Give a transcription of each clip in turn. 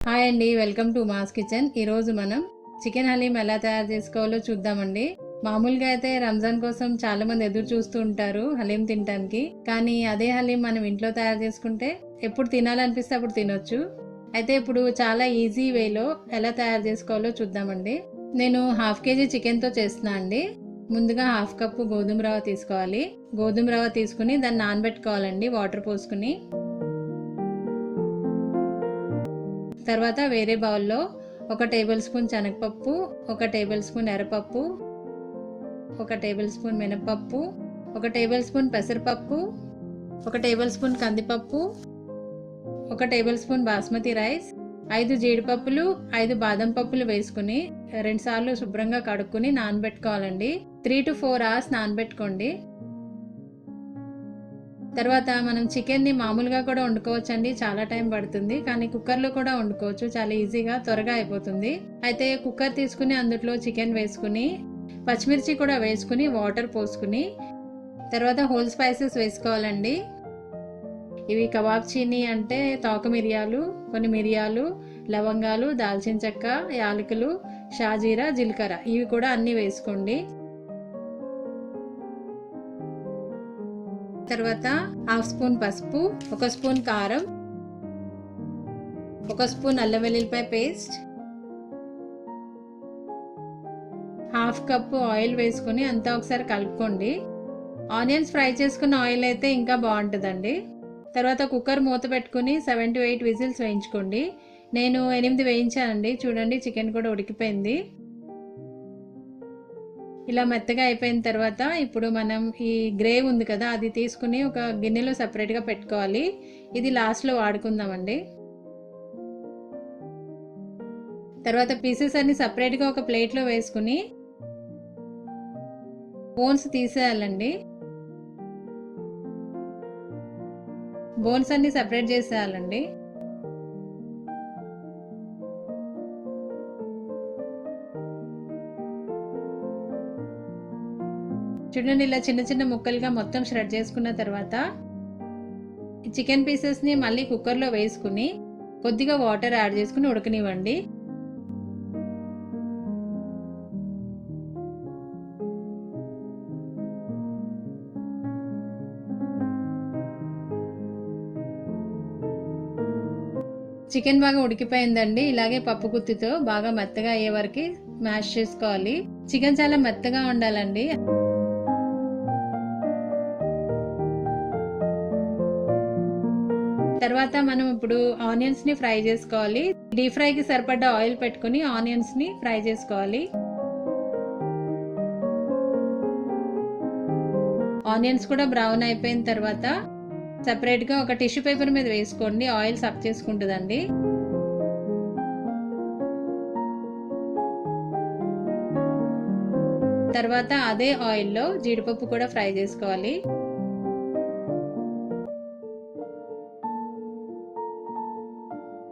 Hi అండి welcome to mass kitchen. ఈరోజు మనం చికెన్ హలీం ఎలా తయారు చేసుకోవాలో చూద్దామండి. మామూలుగా అయితే రంజాన్ కోసం చాలా మంది ఎదురు చూస్తూ ఉంటారు హలీం తినడానికి కానీ అదే హలీం మనం ఇంట్లో తయారు చేసుకుంటే ఎప్పుడు తినాలనిపిస్తే అప్పుడు తినొచ్చు. అయితే ఇప్పుడు చాలా ఈజీ వేలో ఎలా తయారు చేసుకోవాలో చూద్దామండి. నేను హాఫ్ కేజీ చికెన్తో చేస్తున్నా అండి. ముందుగా హాఫ్ కప్పు గోధుమ రవ్వ తీసుకోవాలి. గోధుమ రవ్వ తీసుకుని దాన్ని నానబెట్టుకోవాలండి వాటర్ పోసుకుని. తర్వాత వేరే బౌల్లో ఒక టేబుల్ స్పూన్ శనగపప్పు ఒక టేబుల్ స్పూన్ ఎర్రపప్పు ఒక టేబుల్ స్పూన్ మినపప్పు ఒక టేబుల్ స్పూన్ పెసరపప్పు ఒక టేబుల్ స్పూన్ కందిపప్పు ఒక టేబుల్ స్పూన్ బాస్మతి రైస్ ఐదు జీడిపప్పులు ఐదు బాదం పప్పులు వేసుకుని రెండుసార్లు శుభ్రంగా కడుక్కుని నానబెట్టుకోవాలండి. త్రీ టు ఫోర్ అవర్స్ నానబెట్టుకోండి. తర్వాత మనం చికెన్ని మామూలుగా కూడా వండుకోవచ్చండి. చాలా టైం పడుతుంది. కానీ కుక్కర్లో కూడా వండుకోవచ్చు. చాలా ఈజీగా త్వరగా అయిపోతుంది. అయితే కుక్కర్ తీసుకుని అందులో చికెన్ వేసుకుని పచ్చిమిర్చి కూడా వేసుకుని వాటర్ పోసుకుని తర్వాత హోల్ స్పైసెస్ వేసుకోవాలండి. ఇవి కబాబ్ చీనీ అంటే తోక మిరియాలు కొన్ని మిరియాలు లవంగాలు దాల్చిన చెక్క యాలకులు షాజీరా జీలకర్ర ఇవి కూడా అన్నీ వేసుకోండి. తర్వాత హాఫ్ స్పూన్ పసుపు ఒక స్పూన్ కారం ఒక స్పూన్ అల్లం వెల్లుల్లిపాయ పేస్ట్ హాఫ్ కప్పు ఆయిల్ వేసుకుని అంతా ఒకసారి కలుపుకోండి. ఆనియన్స్ ఫ్రై చేసుకున్న ఆయిల్ అయితే ఇంకా బాగుంటుందండి. తర్వాత కుక్కర్ మూత పెట్టుకుని సెవెన్ టు ఎయిట్ విజిల్స్ వేయించుకోండి. నేను ఎనిమిది వేయించానండి. చూడండి చికెన్ కూడా ఉడికిపోయింది. ఇలా మెత్తగా అయిపోయిన తర్వాత ఇప్పుడు మనం ఈ గ్రేవ్ ఉంది కదా అది తీసుకుని ఒక గిన్నెలో సపరేట్గా పెట్టుకోవాలి. ఇది లాస్ట్లో వాడుకుందామండి. తర్వాత పీసెస్ అన్ని సపరేట్గా ఒక ప్లేట్లో వేసుకుని బోన్స్ తీసేయాలండి. బోన్స్ అన్ని సపరేట్ చేసేయాలండి. చూడండి ఇలా చిన్న చిన్న ముక్కలుగా మొత్తం ష్రెడ్ చేసుకున్న తర్వాత చికెన్ పీసెస్ని మళ్ళీ కుక్కర్లో వేసుకుని కొద్దిగా వాటర్ యాడ్ చేసుకుని ఉడకనివ్వండి. చికెన్ బాగా ఉడికిపోయిందండి. ఇలాగే పప్పు గుత్తితో బాగా మెత్తగా అయ్యే వరకు మ్యాష్ చేసుకోవాలి. చికెన్ చాలా మెత్తగా ఉండాలండి. తర్వాత మనం ఇప్పుడు ఆనియన్స్ని ఫ్రై చేసుకోవాలి. డీప్ ఫ్రై కి సరిపడ్డ ఆయిల్ పెట్టుకుని ఆనియన్స్ని ఫ్రై చేసుకోవాలి. ఆనియన్స్ కూడా బ్రౌన్ అయిపోయిన తర్వాత సపరేట్గా ఒక టిష్యూ పేపర్ మీద వేసుకోండి. ఆయిల్ సప్ చేసుకుంటుందండి. తర్వాత అదే ఆయిల్లో జీడిపప్పు కూడా ఫ్రై చేసుకోవాలి.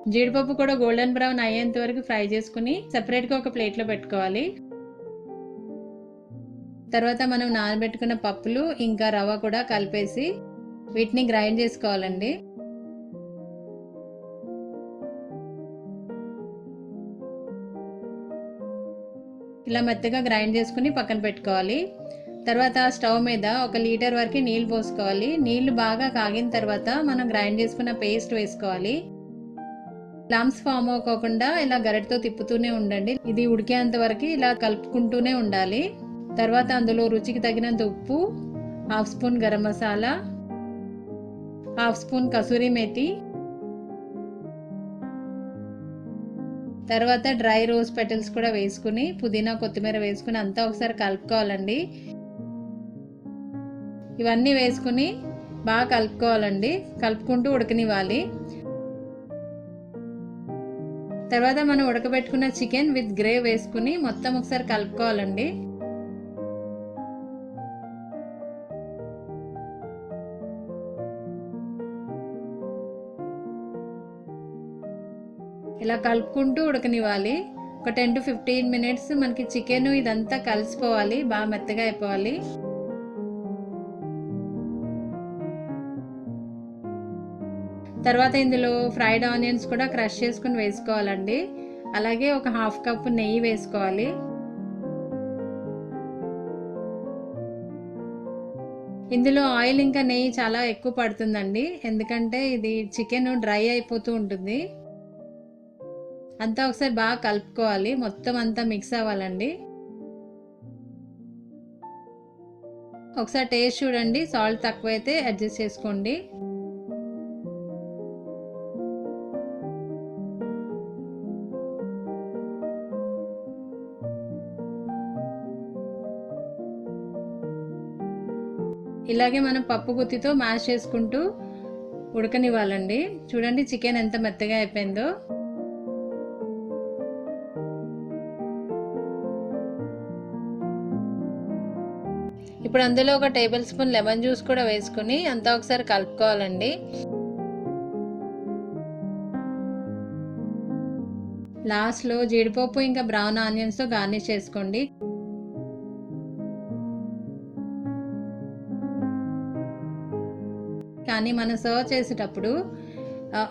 జీడిపప్పు కూడా గోల్డెన్ బ్రౌన్ అయ్యేంత వరకు ఫ్రై చేసుకుని సెపరేట్గా ఒక ప్లేట్లో పెట్టుకోవాలి. తర్వాత మనం నానబెట్టుకున్న పప్పులు ఇంకా రవ్వ కూడా కలిపేసి వీటిని గ్రైండ్ చేసుకోవాలండి. ఇలా మెత్తగా గ్రైండ్ చేసుకుని పక్కన పెట్టుకోవాలి. తర్వాత స్టవ్ మీద ఒక లీటర్ వరకు నీళ్ళు పోసుకోవాలి. నీళ్ళు బాగా కాగిన తర్వాత మనం గ్రైండ్ చేసుకున్న పేస్ట్ వేసుకోవాలి. లామ్స్ ఫామ్ అవ్వకుండా ఇలా గరిటతో తిప్పుతూనే ఉండండి. ఇది ఉడికేంత వరకు ఇలా కలుపుకుంటూనే ఉండాలి. తర్వాత అందులో రుచికి తగినంత ఉప్పు half spoon garam masala half spoon kasuri methi తర్వాత డ్రై రోజ్ పెటల్స్ కూడా వేసుకుని పుదీనా కొత్తిమీర వేసుకుని అంతా ఒకసారి కలుపుకోవాలండి. ఇవన్నీ వేసుకుని బాగా కలుపుకోవాలండి. కలుపుకుంటూ ఉడకనివ్వాలి. తర్వాత మనం ఉడకబెట్టుకున్న చికెన్ విత్ గ్రేవ్ వేసుకుని మొత్తం ఒకసారి కలుపుకోవాలండి. ఇలా కలుపుకుంటూ ఉడకనివ్వాలి. ఒక టెన్ టు ఫిఫ్టీన్ మినిట్స్ మనకి చికెన్ ఇదంతా కలిసిపోవాలి బాగా మెత్తగా అయిపోవాలి. తర్వాత ఇందులో ఫ్రైడ్ ఆనియన్స్ కూడా క్రష్ చేసుకుని వేసుకోవాలండి. అలాగే ఒక హాఫ్ కప్ నెయ్యి వేసుకోవాలి. ఇందులో ఆయిల్ ఇంకా నెయ్యి చాలా ఎక్కువ పడుతుందండి. ఎందుకంటే ఇది చికెన్ డ్రై అయిపోతూ ఉంటుంది. అంతా ఒకసారి బాగా కలుపుకోవాలి. మొత్తం అంతా మిక్స్ అవ్వాలండి. ఒకసారి టేస్ట్ చూడండి. సాల్ట్ తక్కువైతే అడ్జస్ట్ చేసుకోండి. ఇలాగే మనం పప్పు గుత్తితో మ్యాష్ చేసుకుంటూ ఉడకనివ్వాలండి. చూడండి చికెన్ ఎంత మెత్తగా అయిపోయిందో. ఇప్పుడు అందులో ఒక టేబుల్ స్పూన్ లెమన్ జ్యూస్ కూడా వేసుకుని అంతా ఒకసారి కలుపుకోవాలండి. లాస్ట్లో జీడిపప్పు ఇంకా బ్రౌన్ ఆనియన్స్తో గార్నిష్ చేసుకోండి. కానీ మనం సర్వ్ చేసేటప్పుడు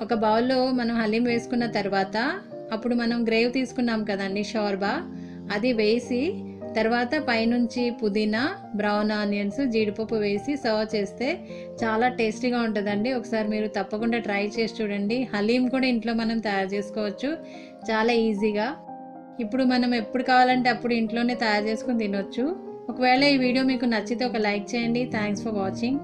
ఒక బౌల్లో మనం హలీం వేసుకున్న తర్వాత అప్పుడు మనం గ్రేవ్ తీసుకున్నాం కదండి షోర్బా. అది వేసి తర్వాత పైనుంచి పుదీనా బ్రౌన్ ఆనియన్స్ జీడిపప్పు వేసి సర్వ్ చేస్తే చాలా టేస్టీగా ఉంటుందండి. ఒకసారి మీరు తప్పకుండా ట్రై చేసి చూడండి. హలీం కూడా ఇంట్లో మనం తయారు చేసుకోవచ్చు. చాలా ఈజీగా. ఇప్పుడు మనం ఎప్పుడు కావాలంటే అప్పుడు ఇంట్లోనే తయారు చేసుకుని తినొచ్చు. ఒకవేళ ఈ వీడియో మీకు నచ్చితే ఒక లైక్ చేయండి. Thanks for watching